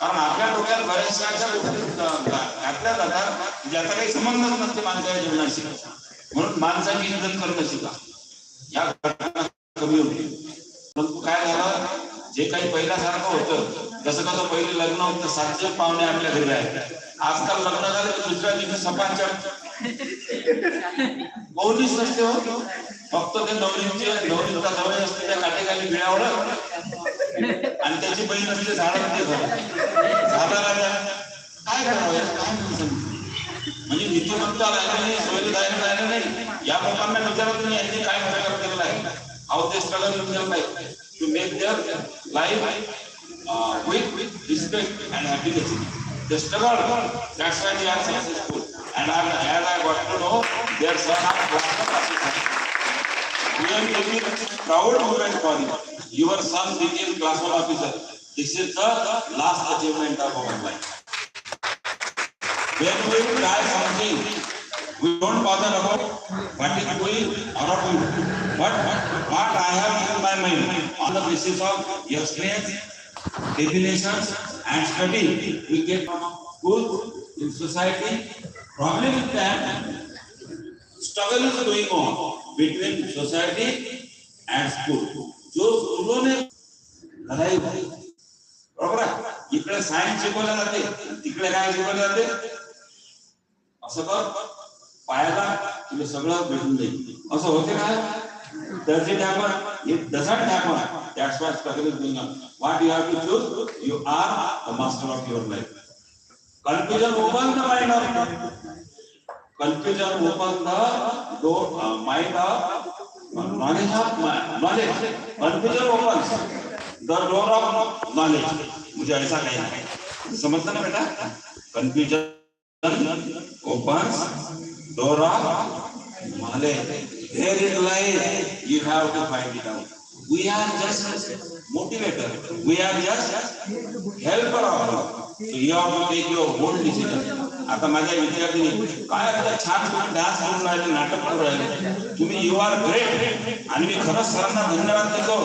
कारण आपल्या डोक्यात बऱ्याचशा अशा गोष्टी घातल्या जातात ज्याचा काही संबंधच नसते माणसाच्या जीवनाशी. म्हणून माणसाची इज्जत करणं शिका या घटना कमी होती. परंतु काय झालं? जे काही पहिल्यासारखं होतं जसं कसं पहिले लग्न होतं सातशे पाहुणे आपल्या घरी आहेत. आजकाल लग्न झालं की दुसऱ्या दिवशी सपांच्या बहुतीच नसते हो फक्त ते नवरीचे नवरीचा जवळ असते त्या काटेखाली मिळावलं आणि त्याची बहीण असते झाडामध्ये झाला काय करावं यार? काय म्हणजे नाही समजत. म्हणजे नीतिमत्ता राहिलं नाही सोयीदायक राहिलं नाही या लोकांना विचारत नाही यांनी काय फरक केलेला आहे हाऊ ते स्ट्रगल इन नाही to make their life with respect and happiness The struggle, that's why they are successful. And I, as I got to know, their son are We are taking proud moment for you. Your son became class one officer. This is the last achievement of our life. When we try something, we don't bother about what is going or not going. But what I have in my mind on the basis of experience, definitions and study, we get school, in society. Problem is that struggle is going on between society and school. जो स्कूलों ने लढाई होती बरोबर आहे इकडे science शिकवलं जाते तिकडे काय शिकवलं जाते असं कर पायाला तुला सगळं भेटून जाईल असं होते काय Does it happen? It doesn't happen. That's why struggle is going on. What you have to choose? You are the master of your life. Confusion opens the mind of confusion opens the door, uh, mind of knowledge of knowledge. Confusion opens the door of knowledge. मुझे ऐसा कहना है समझता ना बेटा confusion opens door of knowledge. There is life. You have to find it out. We are just motivator. We are just helper of So you have to take your own decision. आता माझ्या विद्यार्थ्यांनी काय आता छान dance करून राहिले नाटक करून राहिले? तुम्ही यू आर ग्रेट आणि मी खरंच सरांना धन्यवाद देतो.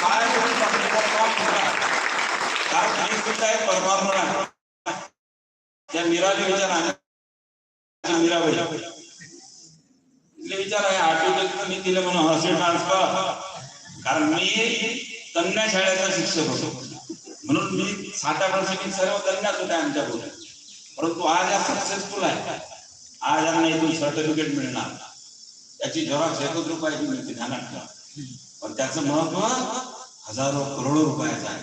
काय तुम्ही सुद्धा एक परफॉर्मर आहे. त्या मीराचे विचार आहे. मीराबाई. तिथले विचार आहे आठवते मी दिलं म्हणून हॉस्टेल ट्रान्सफर कारण मी कन्या शाळेचा शिक्षक होतो. म्हणून मी सात आठ वर्ष मी सर्व कन्याच होत्या आमच्याकडून परंतु आज या सक्सेसफुल आहे. आज यांना इथून सर्टिफिकेट मिळणार. त्याची झेरॉक्स एकच रुपयाची मिळते ध्यानात ठेवा पण त्याचं महत्त्व हजारो करोडो रुपयाचं आहे.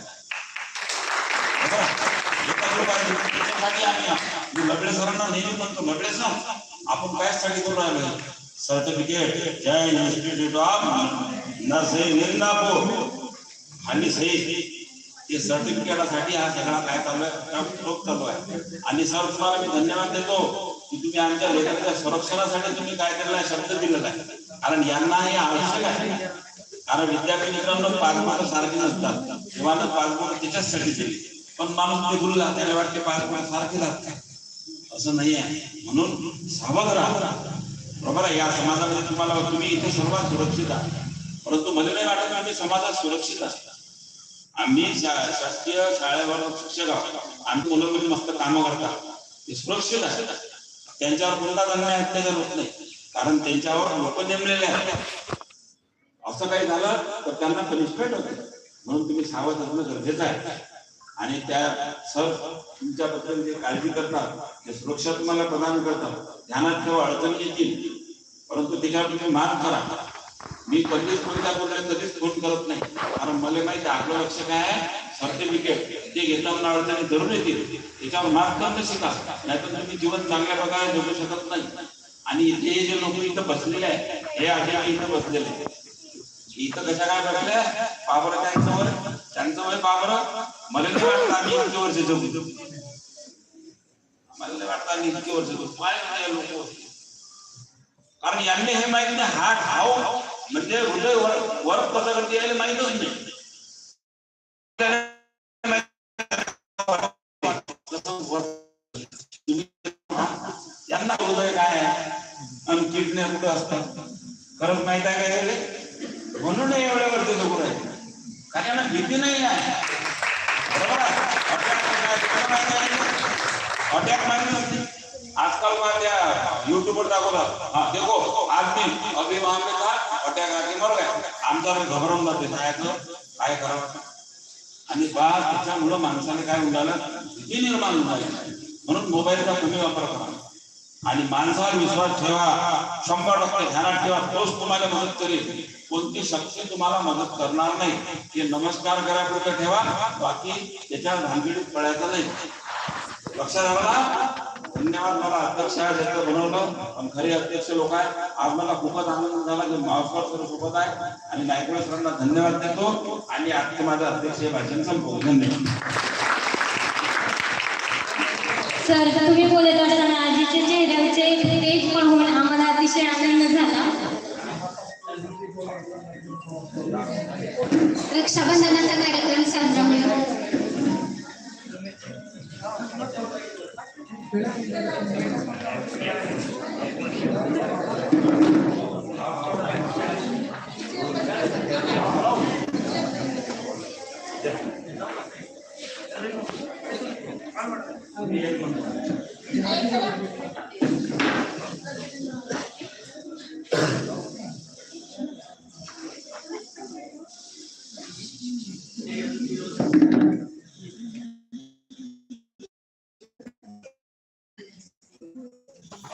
त्याच्यासाठी आम्ही लबडे सरांना नेहमी म्हणतो लबडे सर आपण काय साठी करू राहिलो certificate Jain institute of nursing Indapur आणि सही ते सर्टिफिकेटासाठी हा सगळा काय चालू आहे? चालू आहे. आणि सर तुम्हाला मी धन्यवाद देतो की तुम्ही आमच्या लेखकाच्या संरक्षणासाठी तुम्ही काय केलेला आहे शब्द दिलेला आहे. कारण यांना हे आवश्यक आहे. कारण विद्यार्थी मित्रांनो पासपोर्ट सारखे नसतात. तेव्हा पासपोर्ट त्याच्याचसाठी दिली. पण माणूस ते गुरु त्याला वाटते पासपोर्ट सारखे लागतात. असं नाही आहे. म्हणून सावध राहा. बरोबर आहे या समाजामध्ये तुम्हाला तुम्ही इथे सर्वात सुरक्षित आहात. परंतु मला नाही वाटत आम्ही समाजात सुरक्षित असतात आम्ही शा- शासकीय शाळेवर शिक्षक आहोत. आम्ही मुलं मुली मस्त कामं करतात. ते सुरक्षित असतात त्यांच्यावर कोणता अन्याय अत्याचार होत नाही. कारण त्यांच्यावर लोक नेमलेले आहेत. असं काही झालं तर त्यांना पनिशमेंट होते. म्हणून तुम्ही सावध असणं गरजेचं आहे. आणि त्या सर तुमच्याबद्दल जे काळजी करतात ते सुरक्षा तुम्हाला प्रदान करतात. ध्यानात ठेवा अडचणी येतील. परंतु त्याच्यावर तुम्ही मात करा. मी कधीच कोणत्या कोणाला कधीच फोन करत नाही. कारण मला माहिती आहे, आपलं लक्ष काय आहे? सर्टिफिकेट ते घेताना अडचणी धरून येतील त्याच्यावर मार्क करणं शिका. नाहीतर तुम्ही जीवन चांगल्या प्रकारे जगू शकत नाही. आणि इथे हे जे लोक इथं बसलेले आहेत हे असे इथं बसलेले इथं कशा काय बघायला? बाबर त्यांचं वय त्यांचं वय बाबर मला नाही वाटतं आम्ही इतके वर्ष जगू. मला नाही वाटतं आम्ही इतके वर्ष जगू. काय लोक कारण यांनी हे माहीत नाही हा ठाव म्हणजे हृदय वर वर कसं करते यायला माहीतच नाही. यांना हृदय काय आणि किडण्या कुठं असतात? खरंच माहीत आहे काय रे म्हणून एवढ्या वरती जगू आहे कारण यांना भीती नाही आहे. बरोबर? आहे? आपल्याला अटॅक माहिती नसती आजकाल मैं त्या यूट्यूब पर दाखो था हाँ देखो आदमी अभी वहां पे था अटॅक आके मर गया आमचा घबरावून जाते काय काय करावं? आणि बा त्याच्यामुळं माणसाने काय उडालं? भीती निर्माण होऊन राहिली. म्हणून मोबाईलचा कमी वापर करा. आणि माणसावर विश्वास ठेवा. शंभर टक्के ध्यानात ठेवा. तोच तुम्हाला मदत करेल. कोणती शक्ती तुम्हाला मदत करणार नाही हे नमस्कार करापुरतं ठेवा. बाकी त्याच्या भानगडीत पडायचं नाही. लक्षात आलं ना? धन्यवाद मला. अध्यक्ष साहेब बनवलं. पण खरे अध्यक्ष लोक आहे आज मला खूपच आनंद झाला की मावसकर सर सोबत आहे. आणि नायकवाड सरांना धन्यवाद देतो. आणि आजचे माझं अध्यक्ष हे भाषण संपव धन्यवाद सर तुम्ही बोलत असताना आजीच्या चेहऱ्याचे तेज पाहून आम्हाला अतिशय आनंद झाला. रक्षाबंधनाचा कार्यक्रम Gracias.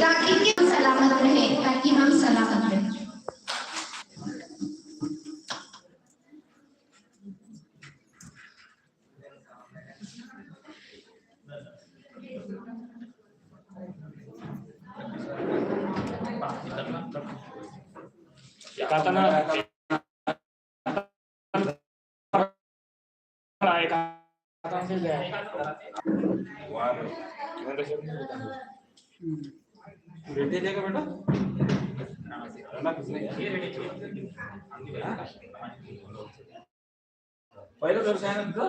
राखी के हम सलामत रहे ताकि हम सलामत रहे जाताना भेटे का बेटा पहिलं वर्ष आहे ना तुझं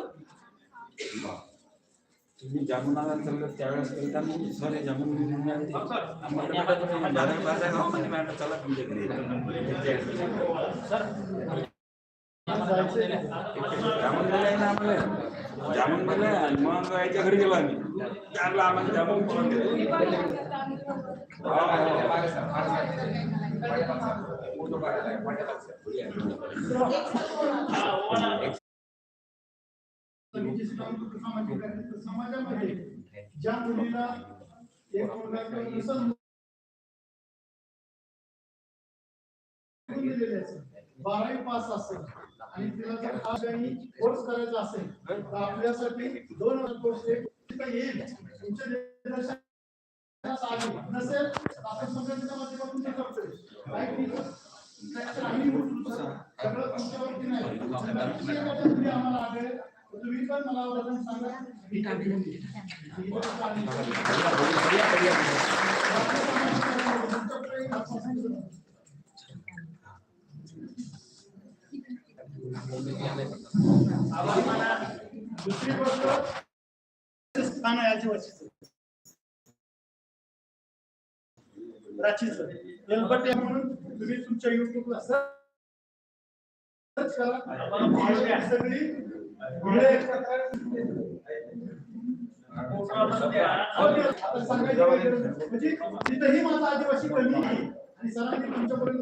तुम्ही जामून आला चाललं त्यावेळेस कविता म्हणजे सर हे जामून घेऊन आले ते. आम्हाला वाटलं तुम्ही डायरेक्ट पास आहे का? म्हणजे मी म्हटलं चला तुमच्या घरी जामून दिले आहे ना आम्हाला जामून दिले आणि मग याच्या घरी गेलो आम्ही. त्याला आम्हाला जामून करून दिले. समाजामध्ये ज्या मुलीला एक मुलगा दिलेले असेल, बारावी पास असेल आणि तिला जर काही कोर्स करायचा असेल तर आपल्यासाठी दोन वर्ष कोर्स येईल. तुमच्या नसेल आपण संघटनेच्या माध्यमातून ते करतोय. आम्ही. सगळं तुमच्यावरती नाही. आम्हाला आढळेल तुम्ही पण मला वजन सांगा. मी दुसरी गोष्ट स्थान आहे आदिवासीचं प्राचीचं एलबटे म्हणून तुम्ही तुमच्या युट्यूबला सर्च करा सगळी सांगायचं म्हणजे तिथेही माझा आदिवासी कमी आहे. आणि सरांनी तुमच्यापर्यंत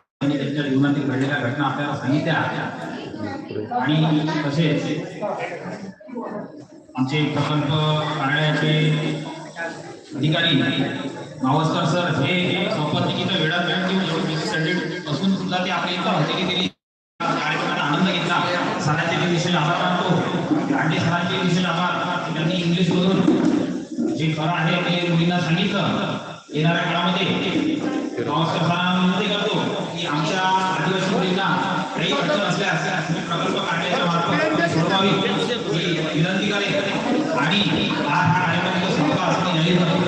आणि तसेच आमचे प्रकल्प कार्यालयाचे अधिकारी मावस्कर सर हे संपत्तिकीचा वेळात वेळ घेऊन एवढं बिझी शेड्यूल असून सुद्धा ते आपल्या इथं हजेरी दिली. कार्यक्रमाचा आनंद घेतला. सरांचे मी विशेष आभार मानतो. आणि सरांचे विशेष आभार. त्यांनी इंग्लिश मधून जे खरं आहे ते मुलींना सांगितलं येणाऱ्या काळामध्ये गावस्कर सरांना विनंती करतो की आमच्या आदिवासी मुलींना काही अडचण असल्यास तुम्ही प्रकल्प कार्यालयाच्या मार्फत सोडवावी ही विनंती करेल आणि आज हा कार्यक्रम इथं संपला असं जाहीर करतो